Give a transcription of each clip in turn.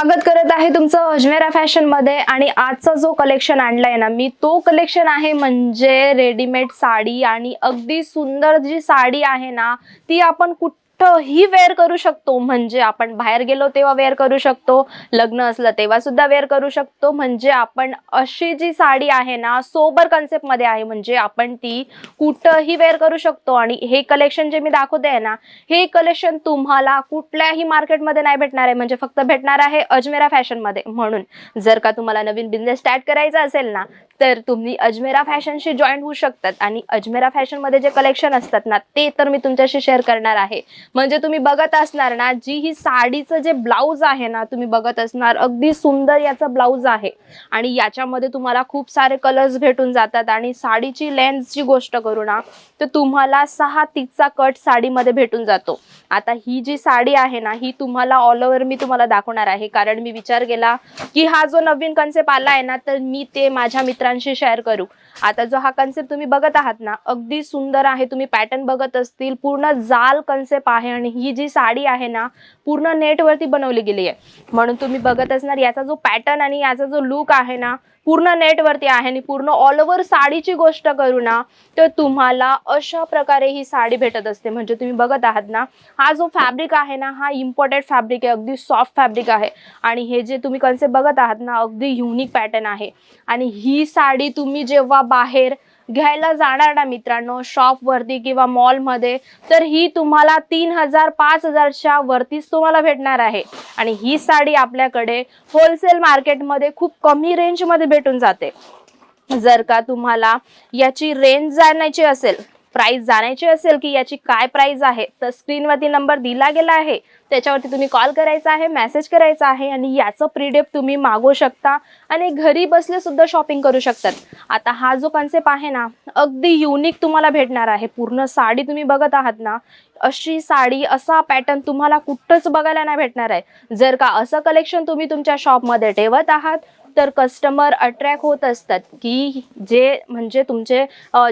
स्वागत करत आहे तुमचं अजमेरा फॅशनमध्ये. आणि आजचा जो कलेक्शन आणलाय ना मी तो कलेक्शन आहे म्हणजे रेडीमेड साडी. आणि अगदी सुंदर जी साडी आहे ना ती आपण कुठंही वेअर करू शकतो. म्हणजे आपण बाहेर गेलो तेव्हा वेअर करू शकतो. लग्न असलं तेव्हा सुद्धा वेअर करू शकतो. म्हणजे आपण अशी जी साडी आहे ना सोबर कन्सेप्टमध्ये आहे. म्हणजे आपण ती कुठंही वेअर करू शकतो. आणि हे कलेक्शन जे मी दाखवते आहे ना हे कलेक्शन तुम्हाला कुठल्याही मार्केटमध्ये नाही भेटणार आहे. म्हणजे फक्त भेटणार आहे अजमेरा फॅशनमध्ये. म्हणून जर का तुम्हाला नवीन बिझनेस स्टार्ट करायचा असेल ना तर तुम्ही अजमेरा फॅशनशी जॉईन होऊ शकतात. आणि अजमेरा फॅशनमध्ये जे कलेक्शन असतात ना ते तर मी तुमच्याशी शेअर करणार आहे. म्हणजे तुम्ही बघत असणार ना जी ही साडीचं जे ब्लाऊज आहे ना तुम्ही बघत असणार अगदी सुंदर याचा ब्लाऊज आहे. आणि याच्यामध्ये तुम्हाला खूप सारे कलर्स भेटून जातात. आणि साडीची लेन्थची गोष्ट करू ना तर तुम्हाला सहा तीसचा कट साडीमध्ये भेटून जातो. आता ही जी साडी आहे ना ही तुम्हाला ऑल ओव्हर मी तुम्हाला दाखवणार आहे. कारण मी विचार केला की हा जो नवीन कन्सेप्ट आला आहे ना तर मी ते माझ्या मित्रांशी शेअर करू. आता जो हा कन्सेप्ट तुम्ही बघत आहात ना अगदी सुंदर आहे. तुम्ही पॅटर्न बघत असतील पूर्ण जाल कन्सेप्ट आहे आणि ही जी साडी आहे ना पूर्ण नेटवरती बनवली गेली आहे. म्हणून तुम्ही बघत असणार याचा जो पॅटर्न आणि याचा जो लुक आहे ना पूर्ण नेटवरती आहे आणि पूर्ण ऑल ओव्हर साडीची गोष्ट करू ना तर तुम्हाला अशा प्रकारे ही साडी भेटत असते. म्हणजे तुम्ही बघत आहात ना हा जो फॅब्रिक आहे ना हा इम्पोर्टेड फॅब्रिक आहे अगदी सॉफ्ट फॅब्रिक आहे. आणि हे जे तुम्ही कन्सेप्ट बघत आहात ना अगदी युनिक पॅटर्न आहे. आणि ही साडी तुम्ही जेव्हा बाहेर घ्यायला जाणार ना मित्रांनो? शॉपवरती किंवा मॉलमध्ये तर ही तुम्हाला तीन हजार पाच हजारच्या वरतीच तुम्हाला भेटणार आहे. आणि ही साडी आपल्याकडे होलसेल मार्केटमध्ये खूप कमी रेंजमध्ये भेटून जाते. जर का तुम्हाला याची रेंज जाण्याची असेल प्राइस जाणायची असेल की याची काय प्राइस आहे? तर स्क्रीनवरती नंबर दिला गेला आहे. त्याच्यावरती तुम्ही कॉल करायचा आहे मेसेज करायचा आहे आणि याचं प्रीडेप तुम्ही मागवू शकता आणि घरी बसले सुद्धा शॉपिंग करू शकतात. आता हा जो कन्सेप्ट आहे ना अगदी युनिक तुम्हाला भेटणार आहे. पूर्ण साडी तुम्ही बघत आहात ना अशी साडी असा पॅटर्न तुम्हाला कुठंच बघायला नाही भेटणार आहे. जर का असं कलेक्शन तुम्ही तुमच्या शॉपमध्ये ठेवत आहात तर कस्टमर अट्रॅक्ट होत असतात. की जे म्हणजे तुमचे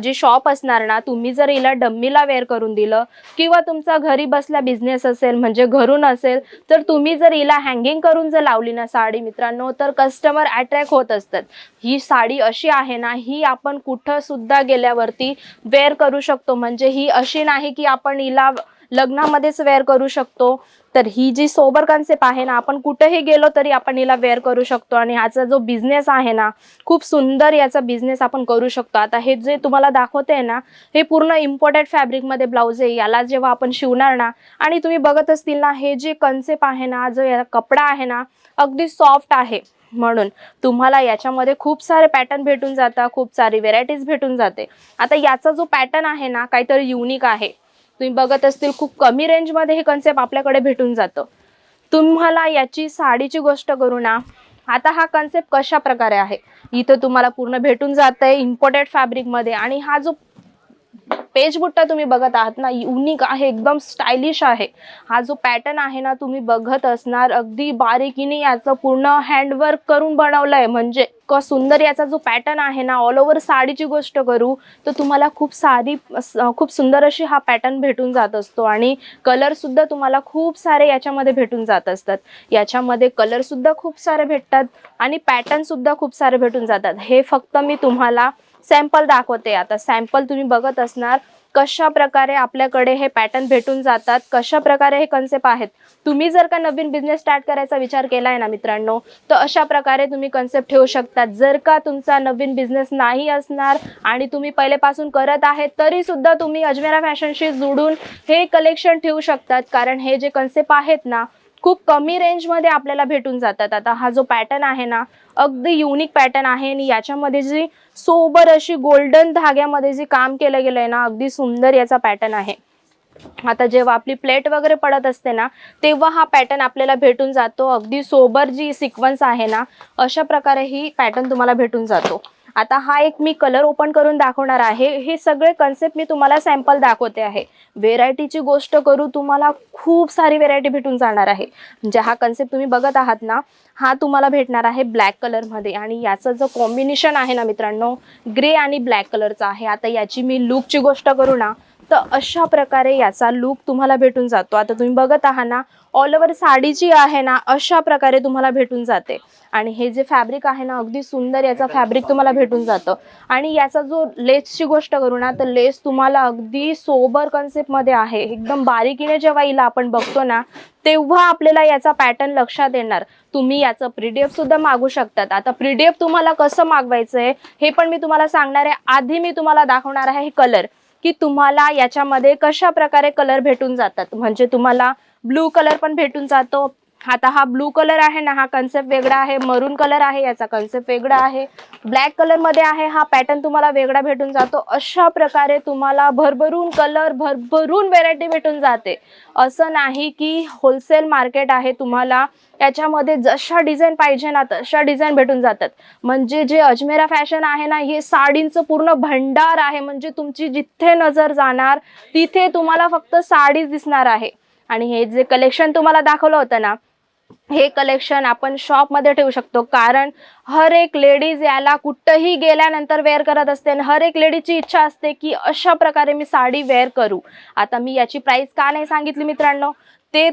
जे शॉप असणार ना तुम्ही जर हिला डम्मीला वेअर करून दिलं किंवा तुमचा घरी बसला बिझनेस असेल म्हणजे घरून असेल तर तुम्ही जर हिला हँगिंग करून जर लावली ना साडी मित्रांनो तर कस्टमर अट्रॅक्ट होत असतात. ही साडी अशी आहे ना ही आपण कुठं सुद्धा गेल्यावरती वेअर करू शकतो. म्हणजे ही अशी नाही की आपण हिला लग्नामध्येच वेअर करू शकतो. तर ही जी सोबर कन्सेप्ट आहे ना आपण कुठेही गेलो तरी आपण हिला वेअर करू शकतो. आणि ह्याचा जो बिझनेस आहे ना खूप सुंदर याचा बिझनेस आपण करू शकतो. आता हे जे तुम्हाला दाखवते ना हे पूर्ण इम्पोर्टेड फॅब्रिकमध्ये ब्लाऊज आहे. याला जेव्हा आपण शिवणार ना आणि तुम्ही बघत असतील ना हे जे कन्सेप्ट आहे ना जो या कपडा आहे ना अगदी सॉफ्ट आहे. म्हणून तुम्हाला याच्यामध्ये खूप सारे पॅटर्न भेटून जातात खूप सारी व्हेरायटीज भेटून जाते. आता याचा जो पॅटर्न आहे ना काहीतरी युनिक आहे. तुम्ही बघत असतील खूप कमी रेंजमध्ये हे कन्सेप्ट आपल्याकडे भेटून जातं. तुम्हाला याची साडीची गोष्ट करू ना आता हा कन्सेप्ट कशा प्रकारे आहे? इथं तुम्हाला पूर्ण भेटून जात आहे इम्पोर्टेड फॅब्रिकमध्ये आणि हा जो पेज बुट्टा तुम्ही बघत आहात ना युनिक आहे एकदम स्टायलिश आहे. हा जो पॅटर्न आहे ना तुम्ही बघत असणार अगदी बारीकीने याचं पूर्ण हँडवर्क करून बनवलंय. म्हणजे क सुंदर याचा जो पॅटर्न आहे ना ऑल ओव्हर साडीची गोष्ट करू तर तुम्हाला खूप सारी खूप सुंदर अशी हा पॅटर्न भेटून जात असतो. आणि कलरसुद्धा तुम्हाला खूप सारे याच्यामध्ये भेटून जात असतात. याच्यामध्ये कलरसुद्धा खूप सारे भेटतात आणि पॅटर्नसुद्धा खूप सारे भेटून जातात. हे फक्त मी तुम्हाला सॅम्पल दाखवते. आता सॅम्पल तुम्ही बघत असणार कशा प्रकारे आपल्याकडे हे पॅटर्न भेटून जातात कशा प्रकारे हे कन्सेप्ट आहेत. तुम्ही जर का नवीन बिझनेस स्टार्ट करायचा विचार केलाय ना मित्रांनो तर अशा प्रकारे तुम्ही कन्सेप्ट ठेवू शकतात. जर का तुमचा नवीन बिझनेस नाही असणार आणि तुम्ही पहिलेपासून करत आहेत तरी सुद्धा तुम्ही अजमेरा फॅशनशी जोडून हे कलेक्शन ठेवू शकतात. कारण हे जे कन्सेप्ट आहेत ना खूप कमी रेंजमध्ये आपल्याला भेटून जातात. आता हा जो पॅटर्न आहे ना अगदी युनिक पॅटर्न आहे आणि याच्यामध्ये जी सोबर अशी गोल्डन धाग्यामध्ये जे काम केलं गेलंय ना अगदी सुंदर याचा पॅटर्न आहे. आता जेव्हा आपली प्लेट वगैरे पडत असते ना तेव्हा हा पॅटर्न आपल्याला भेटून जातो. अगदी सोबर जी सिक्वन्स आहे ना अशा प्रकारे ही पॅटर्न तुम्हाला भेटून जातो. आता हा एक मी कलर ओपन करून दाखवणार आहे. हे सगळे कन्सेप्ट मी तुम्हाला सॅम्पल दाखवते आहे. व्हेरायटीची गोष्ट करू तुम्हाला खूप सारी व्हेरायटी भेटून जाणार आहे. म्हणजे हा कन्सेप्ट तुम्ही बघत आहात ना हा तुम्हाला भेटणार आहे ब्लॅक कलरमध्ये आणि याचं जो कॉम्बिनेशन आहे ना मित्रांनो ग्रे आणि ब्लॅक कलरचा आहे. आता याची मी लुकची गोष्ट करू ना तर अशा प्रकारे याचा लुक तुम्हाला भेटून जातो. आता तुम्ही बघत आहात ना ऑल ओव्हर साडी जी आहे ना अशा प्रकारे तुम्हाला भेटून जाते. आणि हे जे फॅब्रिक आहे ना अगदी सुंदर याचा फॅब्रिक तुम्हाला भेटून जातं. आणि याचा जो लेसची गोष्ट करू ना तर लेस तुम्हाला अगदी सोबर कन्सेप्टमध्ये आहे. एकदम बारीकीने जेव्हा हिला आपण बघतो ना तेव्हा आपल्याला याचा पॅटर्न लक्षात येणार. तुम्ही याचं प्रीडीएफ सुद्धा मागू शकतात. आता प्रीडीएफ तुम्हाला कसं मागवायचं आहे हे पण मी तुम्हाला सांगणार आहे. आधी मी तुम्हाला दाखवणार आहे हे कलर की तुम्हाला याच्यामध्ये कशा प्रकारे कलर भेटून जातात. म्हणजे तुम्हाला ब्लू कलर पण भेटून जातो आता हा ब्लू कलर आहे ना हा कन्सेप्ट वेगळा आहे मरून कलर आहे याचा कन्सेप्ट वेगळा आहे. ब्लॅक कलरमध्ये आहे हा पॅटर्न तुम्हाला वेगळा भेटून जातो. अशा प्रकारे तुम्हाला भरभरून कलर भरभरून व्हेरायटी भेटून जाते. असं नाही की होलसेल मार्केट आहे तुम्हाला याच्यामध्ये जशा डिझाईन पाहिजे ना तशा डिझाईन भेटून जातात. म्हणजे जे अजमेरा फॅशन आहे ना हे साडींचं पूर्ण भंडार आहे. म्हणजे तुमची जिथे नजर जाणार तिथे तुम्हाला फक्त साडीच दिसणार आहे. आणि हे जे कलेक्शन तुम्हाला दाखवलं होतं ना हे कलेक्शन आपण शॉपमध्ये ठेवू शकतो. कारण हर एक लेडीज याला कुठंही गेल्यानंतर वेअर करत असते आणि हर एक लेडीची इच्छा असते की अशा प्रकारे मी साडी वेअर करू. आता मी याची प्राईस का नाही सांगितली मित्रांनो? ते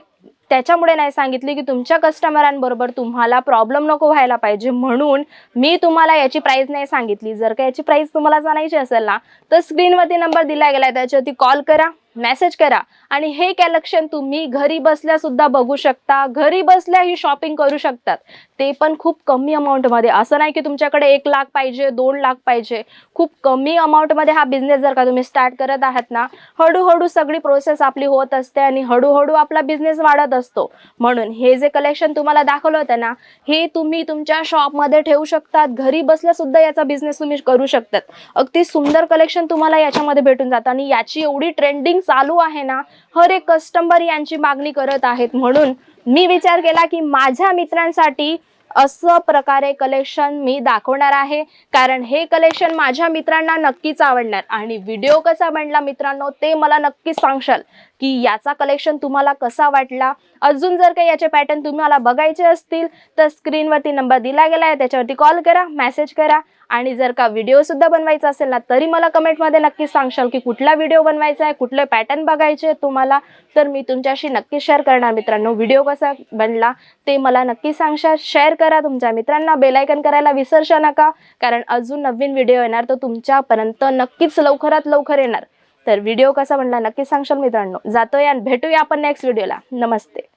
त्याच्यामुळे नाही सांगितली की तुमच्या कस्टमरांबरोबर तुम्हाला प्रॉब्लेम नको व्हायला पाहिजे. म्हणून मी तुम्हाला याची प्राईस नाही सांगितली. जर का याची प्राईस तुम्हाला जाणायची असेल ना तर स्क्रीनवरती नंबर दिला गेला आहे त्याच्यावरती कॉल करा. मेसेज करा. आणि हे कलेक्शन तुम्ही घरी बसल्या सुद्धा बघू शकता. घरी बसल्या ही शॉपिंग करू शकतात. ते पण खूप कमी अमाऊंटमध्ये असं नाही की तुमच्याकडे एक लाख पाहिजे दोन लाख पाहिजे. खूप कमी अमाऊंटमध्ये हा बिझनेस जर का तुम्ही स्टार्ट करत आहात ना हळूहळू सगळी प्रोसेस आपली होत असते आणि हळूहळू आपला बिझनेस वाढत असतो. म्हणून हे जे कलेक्शन तुम्हाला दाखवलं होतं ना हे तुम्ही तुमच्या शॉपमध्ये ठेवू शकतात. घरी बसल्या सुद्धा याचा बिझनेस तुम्ही करू शकतात. अगदी सुंदर कलेक्शन तुम्हाला याच्यामध्ये भेटून जातं आणि याची एवढी ट्रेंडिंग चालू आहे ना हर एक कस्टमर यांची मागणी करत आहेत. म्हणून मी विचार केला की माझ्या मित्रांसाठी असं प्रकारे कलेक्शन मी दाखवणार आहे. कारण हे कलेक्शन माझ्या मित्रांना नक्कीच आवडणार. आणि व्हिडिओ कसा बनला मित्रांनो ते मला नक्कीच सांगशाल. की याचा कलेक्शन तुम्हाला कसा वाटला? अजून जर काही याचे पॅटर्न तुम्हाला बघायचे असतील तर स्क्रीनवरती नंबर दिला गेला आहे. त्याच्यावरती कॉल करा मेसेज करा. आणि जर का व्हिडिओसुद्धा बनवायचा असेल ना तरी मला कमेंटमध्ये नक्कीच सांगशाल की कुठला व्हिडिओ बनवायचा आहे कुठले पॅटर्न बघायचे तुम्हाला. तर मी तुमच्याशी नक्की शेअर करणार मित्रांनो. व्हिडिओ कसा बनला ते मला नक्की सांगशाल. शेअर करा तुमच्या मित्रांना. बेलायकन करायला विसरशा नका. कारण अजून नवीन व्हिडिओ येणार तो तुमच्यापर्यंत नक्कीच लवकरात लवकर येणार. तर व्हिडिओ कसा बनला नक्की सांगशाल मित्रांनो. जातोय आणि भेटूया आपण नेक्स्ट व्हिडिओला नमस्ते.